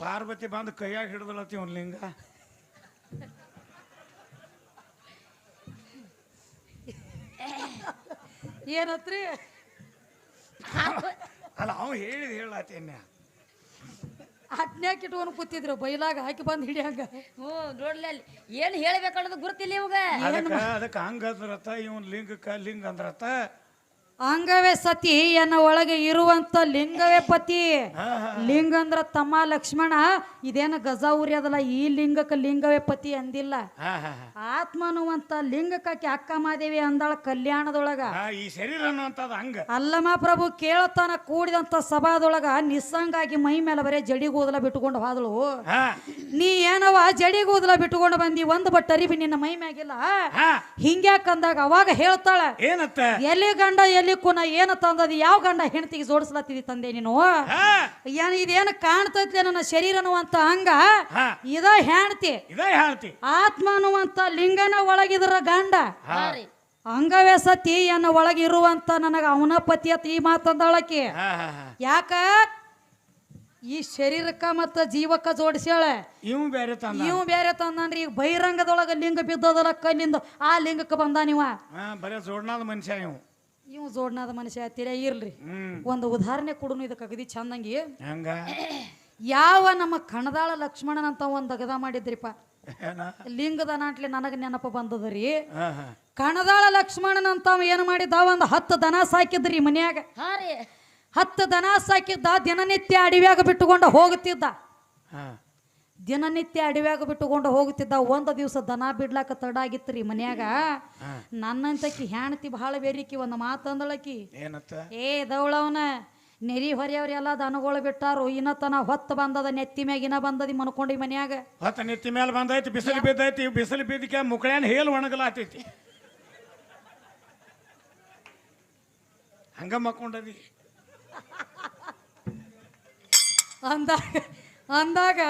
ಪಾರ್ವತಿ ಬಂದು ಕೈಯಾಗ ಹಿಡಿದಳತಿ ಒಂದು ಲಿಂಗ. ಏನತ್ರಿ? ಅಲ್ಲ ಅವ ಹೇಳಿದ ಹೇಳತ್ತೇನೆ ಅಟ್ನ್ಯಾಕ ಇಟ್ಕೊಂಡು ಕೂತಿದ್ರು ಬೈಲಾಗ ಹಾಕಿ ಬಂದು ಹಿಡಿಯಂಗ. ಹ್ಞೂ ನೋಡ್ಲಿ ಅಲ್ಲಿ. ಏನು ಹೇಳ್ಬೇಕನ್ನೋದು ಗುರುತಿಲ್ಲ ಇವಾಗ. ಅದಕ್ಕೆ ಅದಕ್ಕೆ ಹಂಗ ಅಂದ್ರತ್ತ ಇವನ್ ಲಿಂಗಕ್ಕ ಲಿಂಗ ಅಂದ್ರತ್ತ ಅಂಗವೇ ಸತಿ ಎನ್ನ ಒಳಗೆ ಇರುವಂತ ಲಿಂಗವೇ ಪತಿ. ಲಿಂಗ ಅಂದ್ರ ತಮ್ಮ ಲಕ್ಷ್ಮಣ. ಇದೇನ ಗಜ ಅದಲ್ಲ ಈ ಲಿಂಗಕ್ಕೆ ಲಿಂಗವೇ ಪತಿ ಅಂದಿಲ್ಲ. ಆತ್ಮನುವಂತ. ಆತ್ಮ ಅನ್ನುವಂತ ಲಿಂಗಕ್ಕೆ ಅಕ್ಕ ಮಾದೇವಿ ಅಂದಾಳ ಕಲ್ಯಾಣದೊಳಗ. ಈ ಶರೀರ ಅಲ್ಲಮ್ಮ ಪ್ರಭು ಕೇಳತನ ಕೂಡಿದಂತ ಸಭಾದೊಳಗ ನಿಸ್ಸಂಗಾಗಿ ಮೈ ಮೇಲೆ ಬರೇ ಜಡಿ ಕೂದಲ ಬಿಟ್ಟುಕೊಂಡು ಹೋದಳು. ನೀ ಏನವ ಜಡಿ ಕೂದಲ ಬಿಟ್ಟುಕೊಂಡು ಬಂದಿ ಒಂದು ಬಟ್ ಅರಿಬಿ ನಿನ್ನ ಮೈ ಮ್ಯಾಗಿಲ್ಲ. ಹಿಂಗ್ಯಾಕಂದಾಗ ಅವಾಗ ಹೇಳ್ತಾಳ ಏನತ್ತ? ಎಲ್ಲಿ ಗಂಡ ಎಲ್ಲಿ ಕುನ ಏನ ತಂದದಿ? ಯಾವ ಗಂಡ ಹೆಂಡತಿಗೆ ಜೋಡಿಸ್ಲತ್ತಿದಿ ತಂದೆ ನೀನು? ಹಾ. ಏನ್ ಇದೇನು ಕಾಣ್ತೈತ್ಲೆ ನನ್ನ ಶರೀರ ಅನ್ನುವಂತ ಹಂಗ? ಹಾ. ಇದ ಹೆಂಡತಿ. ಇದೇ ಹೇಳ್ತಿ ಆತ್ಮ ಅನ್ನುವಂತ ಲಿಂಗನ ಒಳಗಿದ್ರ ಗಂಡ. ಅಂಗವೇ ಸತಿ ಎನ್ನ ಒಳಗಿರುವಂತ ನನಗ ಅವನ ಪತಿ ಅತ್ ಈ ಮಾತಂದಳಕಿ. ಹಾ ಹಾ ಹಾ. ಯಾಕ? ಈ ಶರೀರಕ್ಕ ಮತ್ತ ಜೀವಕ್ಕ ಜೋಡಿಸ್ಯಾಳ. ಇವ್ ಬೇರೆ ತಂದ ಇವ್ ಬೇರೆ ತಂದ್ರಿ ಈಗ ಬಹಿರಂಗದೊಳಗ ಲಿಂಗ ಬಿದ್ದದಲ್ಲ ಕಲ್ಲಿಂದ ಆ ಲಿಂಗಕ್ಕೆ ಬಂದ ನೀವ? ಹಾ ಬರೇ ಜೋಡ್ನಾದ ಮನುಷ್ಯ ಇವ್ ಇವ್ ಜೋಡ್ನಾದ ಮನುಷ್ಯ ತಿರ ಇರ್ಲಿ. ಒಂದು ಉದಾಹರಣೆ ಕೊಡುನು ಇದಕ್ಕೆ ಅಗದಿ ಚಂದಂಗಿ. ಹಂಗ? ಯಾವ ನಮ್ಮ ಕಣದಾಳ ಲಕ್ಷ್ಮಣನಂತ ಒಂದು ಅಗದ ಮಾಡಿದ್ರಿಪ್ಪ ಲಿಂಗದ ನಾಟ್ಲಿ ನನಗೆ ನೆನಪು ಬಂದದ್ರಿ. ಕಣದಾಳ ಲಕ್ಷ್ಮಣನಂತ ಏನು ಮಾಡಿದ್ದ ಒಂದು ಹತ್ತು ದನ ಸಾಕಿದ್ರಿ ಮನ್ಯಾಗ. ಹತ್ತು ದನ ಸಾಕಿದ್ದ ದಿನನಿತ್ಯ ಅಡವ್ಯಾಗ ಬಿಟ್ಟುಕೊಂಡು ಹೋಗುತ್ತಿದ್ದ ಹಾ. ದಿನನಿತ್ಯ ಅಡವ್ಯಾಗ ಬಿಟ್ಟುಕೊಂಡು ಹೋಗುತ್ತಿದ್ದ ಒಂದು ದಿವಸ ದನ ಬಿಡ್ಲಾಕ ತಡ ಆಗಿತ್ರಿ ಮನ್ಯಾಗ ನನ್ನಂತಕಿ ಹೆಣ್ತಿ ಬಹಳ ಬೇರಿಕಿ ಒಂದು ಮಾತಂದಳಕಿ ಏ ದೌಳವನ ನೆರಿ ಹೊರೆಯವ್ರೆಲ್ಲ ದನಗಳು ಬಿಟ್ಟಾರು ಇನ್ನ ತನ ಹೊತ್ತು ಬಂದದ ನೆತ್ತಿ ಮ್ಯಾಗಿನ ಬಂದದಿ ಮನ್ಕೊಂಡಿ ಮನ್ಯಾಗ. ಹೊತ್ತ ನೆತ್ತಿ ಮೇಲೆ ಬಂದೈತಿ ಬಿಸಿಲು ಬಿದ್ದೈತಿ ಬಿಸಿಲು ಬಿದ್ದಕ್ಕೆ ಮುಕ್ಳ್ಯಾನ ಹೇಲ್ ಒಣಗಲಾತೈತಿ. ಹಂಗ ಮಕ್ಕೊಂಡದಿ. ಅಂದಾಗ ಅಂದಾಗ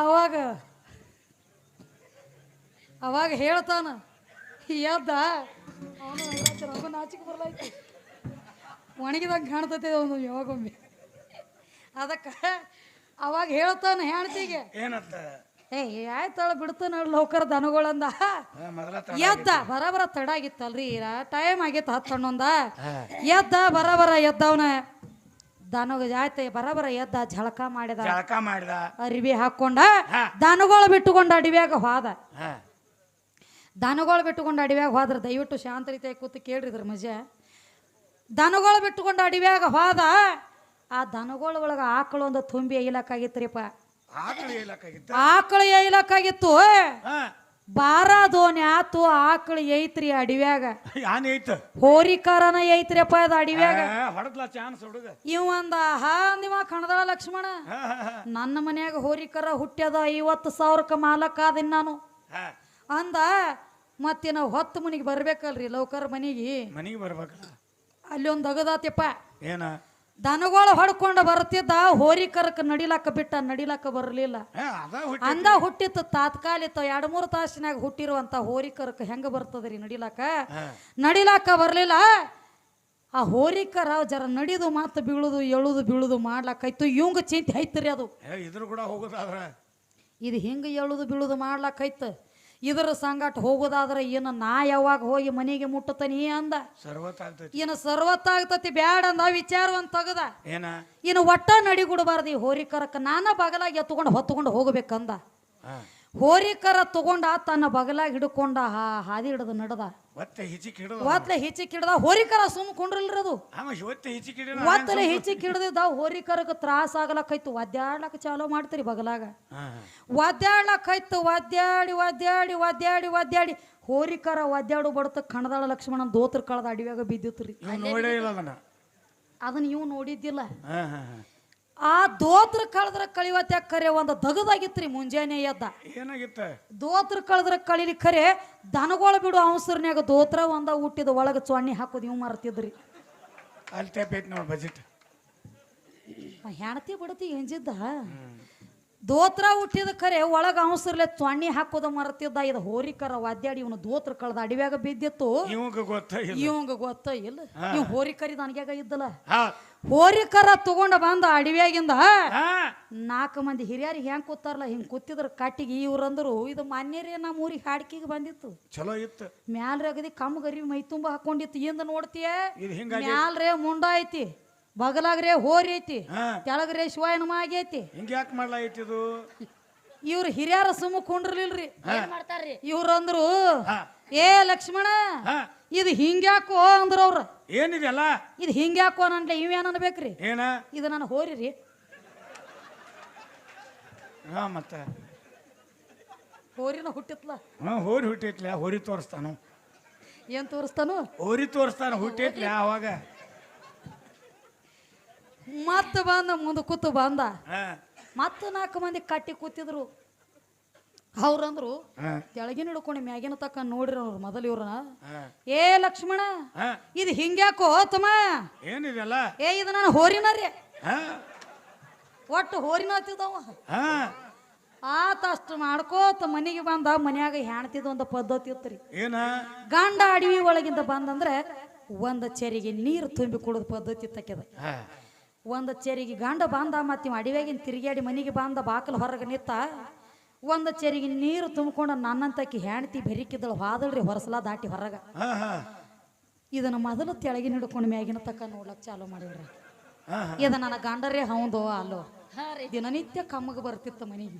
ಅವಾಗ ಅವಾಗ ಹೇಳ್ತಾನ ಎದ್ದ ಅವನು ನಾಚಿಕೆ ಬರ್ಲಾಯ್ತು ಒಣಗಿದಾಗ ಕಾಣ್ತೈತೆ ಅವನು ಯಾವಾಗೊಮ್ಮೆ. ಅದಕ್ಕೆ ಅವಾಗ ಹೇಳ್ತಾನ ಹೆಣ್ತಿಗೆ ಏಯ್ ಏ ಆಯ್ತಳ ಬಿಡ್ತಾನ ಲೌಕರ್ ದನಗಳಂದ. ಎದ್ದ ಬರಬರ ತಡ ಆಗಿತ್ತಲ್ರಿ ಟೈಮ್ ಆಗಿತ್ತು ಹತ್ತು ಹನ್ನೊಂದ. ಎದ್ದ ಬರಬರ ಎದ್ದವನ. ದನಗ ಆಯ್ತ ಬರಬರ ಎದ್ದ ಝಳಕ ಮಾಡಿದ ಜಳಕ ಮಾಡಿದ. ಅರಿವಿ ಹಾಕೊಂಡ ಹಾ. ದನಗಳು ಬಿಟ್ಟುಕೊಂಡ ಅಡವ್ಯಾಗ ಹೋದ. ಹಾ. ದನಗಳು ಬಿಟ್ಟುಕೊಂಡು ಅಡವ್ಯಾಗ ಹೋದ್ರ ದಯವಿಟ್ಟು ಶಾಂತ ರೀತಿಯಾಗಿ ಕೂತು ಕೇಳ್ರಿದ್ರ ಮಜ. ದನಗಳು ಬಿಟ್ಟುಕೊಂಡು ಅಡವ್ಯಾಗ ಹೋದ ಆ ದನಗಳ ಒಳಗ ಆಕಳು ಒಂದು ತುಂಬಿ ಆಕಳು ಹೇಳಕ್ಕಾಗಿತ್ತ ಆಕಳು ಐಲಕ್ಕಾಗಿತ್ತು ಹಾ. ಬಾರ ದೋಣಿ ಆತು ಆಕಳು ಐತ್ರಿ ಅಡಿವ್ಯಾಗ. ಯಾನ್ ಐತ ಅದ ಐತ್ರಿಯಪ್ಪ ಅದು ಅಡವ್ಯಾಗ. ಹೊಡದ್ಲ ಚಾನ್ಸ್ ಹುಡುಗ. ಇವ ಅಂದ ಹಾ ಅಂದಿವ ಕಣದಳ ಲಕ್ಷ್ಮಣ. ನನ್ನ ಮನ್ಯಾಗ ಹೋರಿಕರ ಹುಟ್ಟ್ಯದ ಐವತ್ತು ಸಾವಿರಕ್ಕೆ ಮಾಲಕ್ ಆದಿನ್ ನಾನು. ಅಂದ ಮತ್ತೆ ನಾವು ಹೊತ್ತು ಮನಿಗೆ ಬರ್ಬೇಕಲ್ರಿ ಲೌಕರ್ ಮನಿಗೆ. ಮನಿಗೆ ಬರ್ಬೇಕಲ್ಲ ಅಲ್ಲಿ ಒಂದು ಅಗದಾತ್ಯಪ್ಪ. ಏನ? ದನಗಳು ಹೊಡ್ಕೊಂಡು ಬರ್ತಿದ್ದ ಹೋರಿಕರಕ್ಕೆ ನಡಿಲಾಕ ಬಿಟ್ಟ ನಡಿಲಾಕ ಬರಲಿಲ್ಲ. ಅದ ಹುಟ್ಟಿ ಅಂದ ಹುಟ್ಟಿತ್ತು ತಾತ್ಕಾಲಿತ ಎರಡ್ ಮೂರು ತಾಸಿನಾಗ ಹುಟ್ಟಿರುವಂತ ಕರಕ್ ಹೆಂಗ ಬರ್ತದ್ರಿ ನಡಿಲಾಕ ನಡಿಲಾಕ ಬರಲಿಲ್ಲ. ಆ ಹೋರಿಕರ ಜರ ನಡಿದು ಮಾತು ಬೀಳುದು ಎಳುದು ಬೀಳುದು ಮಾಡ್ಲಕ್ಕಾಯ್ತು. ಇವಂಗ ಚಿಂತೆ ಐತ್ರಿ ಅದು. ಇದ್ರ ಕೂಡ ಹೋಗುದಾದ್ರ. ಇದು ಹಿಂಗ ಎಳುದು ಬೀಳುದು ಮಾಡ್ಲಾಕೈತ ಇದರ ಸಂಗಾಟ ಹೋಗೋದಾದ್ರೆ ಏನ ನಾ ಯಾವಾಗ ಹೋಗಿ ಮನೆಗೆ ಮುಟ್ಟತನಿ ಅಂದ. ಏನ ಸರ್ವತ್ತಾಗ್ತತಿ ಬ್ಯಾಡ ಅಂದ ವಿಚಾರವನ್ನು ತಗದ. ಏನ? ಇನ್ನು ಒಟ್ಟ ನಡಿಗುಡಬಾರ್ದು ಈ ಹೋರಿಕರಕ್ಕ ನಾನ ಬಗಲಾಗಿ ಎತ್ಕೊಂಡು ಹೊತ್ತುಕೊಂಡು ಹೋಗ್ಬೇಕಂದ. ಹೋರಿಕರ ತಗೊಂಡ ತನ್ನ ಬಗಲಾಗಿ ಹಿಡ್ಕೊಂಡ ಹಾದಿ ಹಿಡಿದು ನಡ್ದ. ಒತ್ತೆ ಹಿಚಿಕ್ ಹಿಡಿದ ಒತ್ಲೆ ಹಿಚ್ಚಿಕ್ ಹಿಡ್ದ ಹೋರಿಕರ ಸುಮ್ ಕುಂಡ್ರಲ್ರಿ ಅದು ಅವ ಇವತ್ತೆ ಹಿಚಿಕ್ ಹಿಡಿದ ಒತ್ತಲೆ ಹಿಚ್ಚಿಕ್ ಹಿಡ್ದಿದ್ದ ಹೋರಿಕರಕ್ಕೆ ತ್ರಾಸ ಆಗಲಕ್ಕೈತು ಒದ್ಯಾಡ್ಲಕ್ಕ ಚಾಲೋ ಮಾಡ್ತೀರಿ ಬಗಲಾಗ. ಒದ್ಯಾಡಿ ಒದ್ಯಾಡಿ ವಾದ್ಯಾಡಿ ಒದ್ಯಾಡಿ. ಹೋರಿಕರ ವಾದ್ಯಾಡು ಬಡತ ಕಣದಾಳ ಲಕ್ಷ್ಮಣ ದೋತ್ರ ಕಳದ ಅಡಿವ್ಯಾಗ ಬಿದ್ದಿತ್ತು ರೀ ನೋಡೇ ಇಲ್ಲ ಅದನ್ನ. ಅದನ್ನ ಇವ್ ನೋಡಿದ್ದಿಲ್ಲ. ಆ ದೋತ್ರ ಕಳೆದ್ರ ಕಳಿವತ್ತೆ ಕರೆ ಒಂದು ದಗದಾಗಿತ್ರಿ ಮುಂಜಾನೆ ಎದ್ದ. ಏನಾಗಿತ್ತ? ದೋತ್ರ ಕಳೆದ್ರ ಕಳಿಲಿ ಖರೆ ದನಗಳು ಬಿಡು ಅವಸರನ್ಯಾಗ ದೋತ್ರ ಒಂದ ಹುಟ್ಟಿದ ಒಳಗ ಚೊಣ್ಣಿ ಹಾಕೋದು ಇವ್ ಮಾರ್ತಿದ್ರಿ. ನೋಡಿ ಬಜೆಟ್. ಹೆಣತಿ ಬಿಡತಿ ಎಂಜಿದ್ದ ದೋತ್ರ ಹುಟ್ಟಿದ ಖರೆ ಒಳಗೆ ಅವಸರ್ಲೆ ತ್ವಣ್ಣಿ ಹಾಕೋದ ಮರತಿದ್ದ. ಇದು ಹೋರಿಕರ ವಾದ್ಯಾಡಿ ಇವನು ದೋತ್ರ ಕಳೆದ ಅಡಿವ್ಯಾಗ ಬಿದ್ದಿತ್ತು. ಇವಾಗ ಇವಂಗ ಗೊತ್ತ ಇಲ್ಲ. ಇವ್ ಹೋರಿಕರಿ ನನಗ್ಯಾಗ ಇದ್ದಲ್ಲ. ಹೋರಿಕರ ತಗೊಂಡ ಬಂದ ಅಡಿವ್ಯಾಗಿಂದ ನಾಲ್ಕು ಮಂದಿ ಹಿರಿಯರಿಗೆ ಹೆಂಗ್ ಕೂತಾರಲ್ಲ ಹಿಂಗ್ ಕೂತಿದ್ರ ಕಟ್ಟಿಗೆ ಇವ್ರಂದ್ರು. ಇದು ಮಾನ್ಯರೇ ನಮ್ಮ ಊರಿಗೆ ಹಾಡ್ಕಿಗೆ ಬಂದಿತ್ತು. ಚಲೋ ಇತ್ತು. ಮ್ಯಾಲ್ರೆ ಅಗದಿ ಕಮ್ಮಗರಿ ಮೈ ತುಂಬ ಹಾಕೊಂಡಿತ್ತು. ಇಂದ ನೋಡ್ತೀಯ ಮ್ಯಾಲ್ರೆ ಮುಂಡ ಐತಿ ಬಗಲಾಗ್ರೆ ಹೋರಿ ಐತಿ ಹಾ ತೆಳಗ್ರೆ ಶಿವಾಯನಮ ಆಗೈತಿ. ಹಿಂಗ ಯಾಕೆ ಮಾಡ್ಲಾಗಿತ್ತು ಇವ್ರ ಹಿರಿಯರ ಸುಮ್ಮ ಕುಂಡ್ರಲಿಲ್ರಿ. ಏನ್ ಮಾಡ್ತಾರ್ರಿ? ಇವ್ರಂದ್ರು ಹಾ. ಏ ಲಕ್ಷ್ಮಣ ಹಾ. ಇದು ಹಿಂಗ್ಯಾಕೋ ಅಂದ್ರ ಅವ್ರ. ಏನಿದೆಲ್ಲ ಇದು ಹಿಂಗ್ಯಾಕೋ ನನ್ಲೆ ಇವೇನ್ ಅನ್ಬೇಕ್ರಿ? ಏನ? ಇದು ನಾನು ಹೋರಿ ರೀ ಹಾ ಮತ್ತ? ಹೋರಿನ ಹುಟ್ಟಿತ್ಲ? ಹಾ ಹೋರಿ ಹುಟ್ಟಿತ್ಲ ಹೋರಿ ತೋರಿಸ್ತಾನು. ಏನ್ ತೋರಿಸ್ತಾನು? ಹೋರಿ ತೋರಿಸ್ತಾನ ಹುಟ್ಟಿತ್ಲ ಅವಾಗ ಮತ್ತ ಬಂದ ಮುಂದೆ ಕೂತು ಬಂದ. ಮತ್ತ ನಾಲ್ಕು ಮಂದಿ ಕಟ್ಟಿ ಕೂತಿದ್ರು. ಅವ್ರಂದ್ರು ಕೆಳಗಿನ ತೆಳಗಿನ ಹಿಡ್ಕೊಂಡು ಮ್ಯಾಗಿನ ತಕ್ಕ ನೋಡ್ರಿ ಅವ್ರು ಮೊದಲು ಇವ್ರನ್ನ ಏ ಲಕ್ಷ್ಮಣ ಇದು ಹಿಂಗ್ಯಾಕೋ ತಮ್ಮ ಏನಿದೆಲ್ಲ ಏ ಇದು ನಾನು ಹೋರಿನ ರೀ ಒಟ್ಟು ಹೋರಿನ ಹತ್ತಿದವ ಹಾ. ಆತ ಅಷ್ಟು ಮಾಡ್ಕೋತ ಮನೆಗೆ ಬಂದ ಮನ್ಯಾಗ ಹೆಣ್ತಿದ ಒಂದು ಪದ್ಧತಿ ಇತ್ತು ರೀ ಏನ? ಗಂಡ ಅಡವಿ ಒಳಗಿಂದ ಬಂದಂದ್ರೆ ಒಂದು ಚೆರಿಗೆ ನೀರು ತುಂಬಿ ಕುಡಿದ ಪದ್ಧತಿ ತಕ್ಯದ ಹಾ. ಒಂದು ಚೆರಿಗೆ ಗಂಡ ಬಂದ ಮತ್ತೆ ಇವ ಅಡವ್ಯಾಗಿನ ತಿರುಗಾಡಿ ಮನೆಗೆ ಬಂದ ಬಾಕಲು ಹೊರಗೆ ನಿತ್ತ ಒಂದು ಚೆರಿಗೆ ನೀರು ತುಂಬಿಕೊಂಡು ನನ್ನಂತಕಿ ಹೆಣ್ತಿ ಬೆರಿಕಿದ್ದಳು ಹಾದಳ್ರಿ ಹೊರಸಲ ದಾಟಿ ಹೊರಗ. ಇದನ್ನು ಮೊದಲು ತೆಳಗಿನ ಹಿಡ್ಕೊಂಡು ಮ್ಯಾಗಿನ ತಕ್ಕ ನೋಡ್ಲಕ್ಕೆ ಚಾಲು ಮಾಡಿವ್ರಿ. ಇದು ನನ್ನ ಗಂಡರೇ ಹೌದು ಅಲ್ಲೋ. ಹಾ ರೀ. ದಿನನಿತ್ಯ ಕಮ್ಮಗ ಬರ್ತಿತ್ತು ಮನೆಗೆ.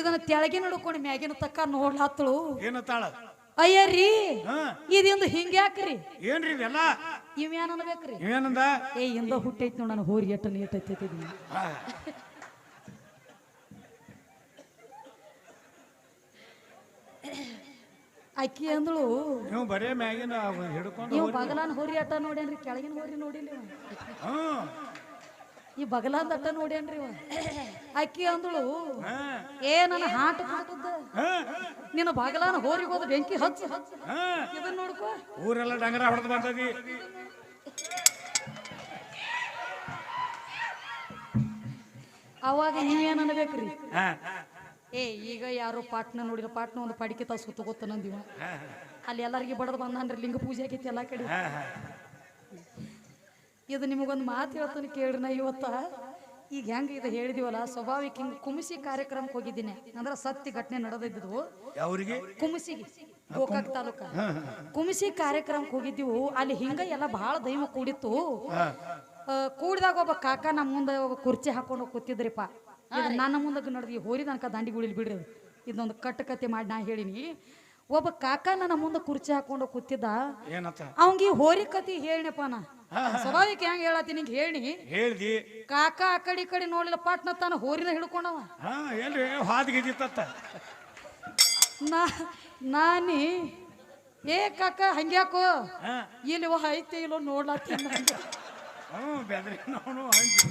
ಇದನ್ನು ತೆಳಗಿನ ಹಿಡ್ಕೊಂಡು ಮ್ಯಾಗಿನ ತಕ್ಕ ನೋಡ್ಲಾತ್ತಳು. ಏನತ್ತಾಳ ಅಯ್ಯರಿ ಇದಿಂದ ಹಿಂಗ್ಯಾಕ್ರಿ ಏನ್ರಿ ಇವೆಲ್ಲ? ಇವ್ಯಾನ್ ಅನ್ಬೇಕ್ರಿ? ಏನಂದ ಏ ಇಂದ ಹುಟ್ಟೈತಿ ನೋಡ ನಾನು ಹೋರಿ ಎಟ್ಟ ನೀಟೈತಿ ಹಾ. ಅಕ್ಕಿ ಅಂದಳು ನೀವು ಬರೇ ಮ್ಯಾಗಿನ ಹಿಡ್ಕೊಂಡು ನೀವು ಬಗಲಾನ್ ಹೋರಿ ಅಟ್ಟ ನೋಡೇನ್ರಿ ಕೆಳಗಿನ ಹೋರಿ ನೋಡಿಲ್ಲ ಈ ಬಗಲಾಂದ ಅಟ್ಟ ನೋಡ್ಯಾನ್ರಿ ಇವ. ಅಕ್ಕಿ ಅಂದಳು ಏ ನನ್ನ ಹಾಟ ಕೊಟ್ಟದ್ದ ಹಾ. ನಿನ್ನ ಬಗಲಾನ ಹೋರಿಗೆ ಹೋದ ಬೆಂಕಿ ಹಚ್ಚ. ಹಚ್ಚಿ ಇದನ್ನ ನೋಡ್ಕೋ. ಊರೆಲ್ಲ ಡಂಗರ ಹೊಡೆದು ಬಂದದಿ. ಅವಾಗ ನೀವೇನ್ ಅನ್ಬೇಕ್ರಿ? ಏ ಈಗ ಯಾರು ಪಾಟ್ನ ನೋಡಿಲ್ಲ ಪಾಟ್ನ ಒಂದು ಪಡಿಕೆ ತಾಸು ತಗೋತಾನಂದಿವ ಅಲ್ಲಿ ಎಲ್ಲರಿಗೆ ಬಡದ್ ಬಂದಾನ್ರಿ ಲಿಂಗ ಪೂಜೆ ಆಗೈತಿ ಎಲ್ಲಾ ಕಡೆ. ಇದು ನಿಮಗೊಂದು ಮಾತು ಹೇಳ್ತಾನೆ ಕೇಳ್ರಿ ನಾ ಇವತ್ತ. ಈಗ ಹೆಂಗ ಇದು ಹೇಳಿದಿವಲ್ಲ ಸ್ವಾಭಾವಿಕ ಹಿಂಗೆ ಕುಮಿಸಿ ಕಾರ್ಯಕ್ರಮಕ್ಕೆ ಹೋಗಿದ್ದೀನಿ. ಅಂದ್ರೆ ಸತ್ಯ ಘಟನೆ ನಡೆದಿದ್ದು ಯಾವ್ರಿಗೆ? ಕುಮಿಸಿಗೆ ಗೋಕಾಕ್ ತಾಲೂಕ. ಕುಮಿಸಿ ಕಾರ್ಯಕ್ರಮಕ್ಕೆ ಹೋಗಿದ್ದೀವು. ಅಲ್ಲಿ ಹಿಂಗ ಎಲ್ಲ ಬಹಳ ದೈವ ಕೂಡಿತ್ತು. ಕೂಡಿದಾಗ ಒಬ್ಬ ಕಾಕ ನಮ್ಮ ಮುಂದೆ ಒಬ್ಬ ಕುರ್ಚಿ ಹಾಕೊಂಡು ಕೂತಿದ್ರಿಪ್ಪ. ನನ್ನ ಮುಂದಕ್ಕೆ ನಡೆದಿ ಹೋರಿ ತನಕ ದಾಂಡಿ ಗುಳಿಲ್ ಬಿಡ್ರಿ ಇದೊಂದು ಕಟ್ಟು ಕತೆ ಮಾಡಿ ನಾ ಹೇಳಿನಿ. ಒಬ್ಬ ಕಾಕ ನನ್ನ ಮುಂದೆ ಕುರ್ಚಿ ಹಾಕೊಂಡು ಕೂತಿದ್ದ. ಅವಂಗೆ ಅವಂಗಿ ಹೋರಿ ಕತಿ ಹೇಳಿನಪ್ಪ ನಾ. ಸ್ವಾಭಾವಿಕ ಹೆಂಗ್ ಹೇಳತ್ತೀನಿ ನಿಂಗೆ ಹೇಳಿ? ಹೇಳ್ದಿ. ಕಾಕ ಆ ಕಡೆ ಈ ಕಡೆ ನೋಡಿಲ್ಲ ಪಾಟ್ನ ತಾನು ಹೋರಿನ ಹಿಡ್ಕೊಂಡವ. ಹಾ ನಾ ನಾನಿ ಏ ಕಾಕ ಹಂಗ್ಯಾಕೋ ಇಲ್ಲಿ ಐತೆ ಇಲ್ಲೋ ನೋಡ್ಲಾತಿ. ಹ್ಞೂ ಬೆದ್ರಿ ನೋಡು ಹಂಚಿ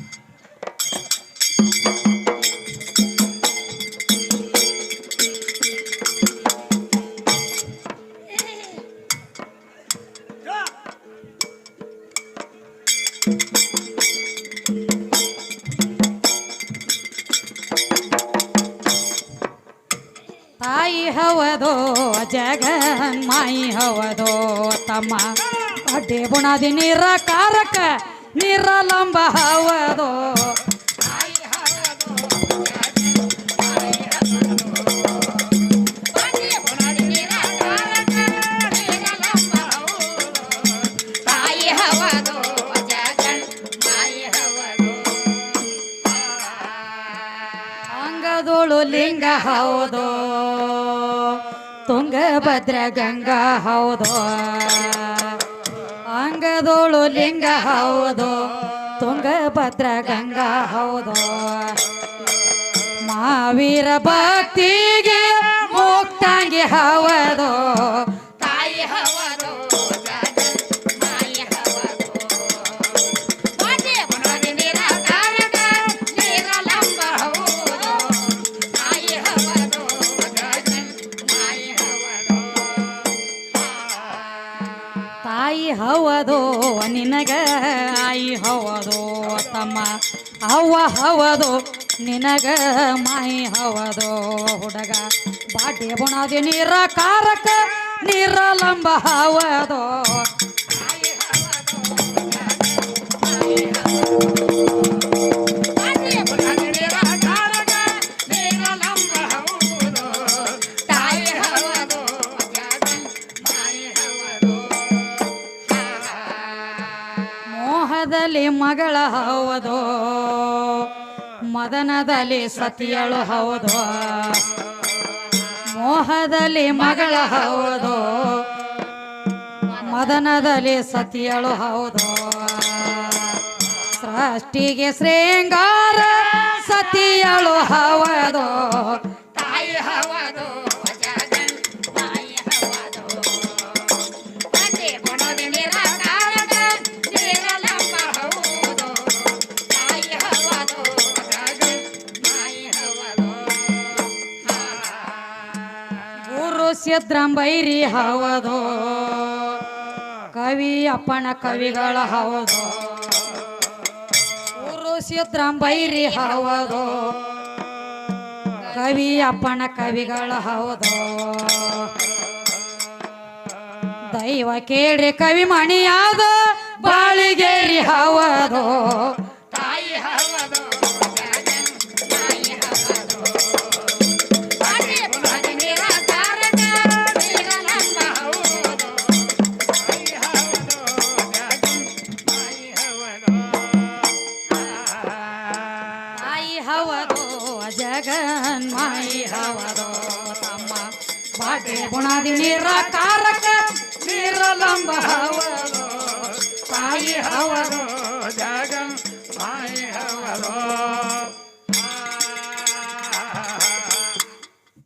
ಹವದೋ ಜಗನ್ ಮಾಯಿ ಹವದೋ ತಮ್ಮ. ಅಡ್ಡಿ ಬುಣದಿ ನೀರ ಕಾರಕ ನಿರಲಂಬ ಹವದೋ ತುಂಗಭದ್ರ ಗಂಗಾ ಹೌದು. ಅಂಗದೋಳು ಲಿಂಗ ಹೌದು. ತುಂಗಭದ್ರ ಗಂಗಾ ಹೌದು. ಮಾವೀರ ಭಕ್ತಿಗೆ ಮುಕ್ತಾಂಗಿ ಹೌದು. ತಾಯಿ ಹವದು ನಿನಗ, ಆಯಿ ಹವದು ತಮ್ಮ. ಅವ್ವ ಹವದು ನಿನಗ, ಮಾಯಿ ಹವದೋ ಹುಡುಗ. ಬಾಟಿ ಬುಣಾದಿ ನೀರ ಕಾರಕ, ನೀರ ಲಂಬ ಹವದೋ ಮದನದಲ್ಲಿ ಸತಿಯಳು ಹೌದು. ಮೋಹದಲ್ಲಿ ಮಗಳ ಹೌದು. ಮದನದಲ್ಲಿ ಸತಿಯಳು ಹೌದು. ಸೃಷ್ಟಿಗೆ ಶ್ರೇಂಗಾರ ಸತಿಯಳು ಹೌದು. ಸಿದ್ರಂಬೈರಿ ಹೌದು. ಕವಿ ಅಪ್ಪನ ಕವಿಗಳ ಹೌದು. ಊರು ಸಿದ್ರಂಬೈರಿ ಹೌದು. ಕವಿ ಅಪ್ಪನ ಕವಿಗಳ ಹೌದು. ದೈವ ಕೇಳ್ರಿ ಕವಿ ಮಣಿಯಾದ ಬಾಳಿಗೇರಿ ಹೌದು. ಹವದು ತಮ್ಮ ಬಾಟೆ ಬುಣಾದಿ ನೀರ ಕಾರಕ ನೀರ ಲಂಬ ತಾಯಿ ತಾಯಿ ಹವದು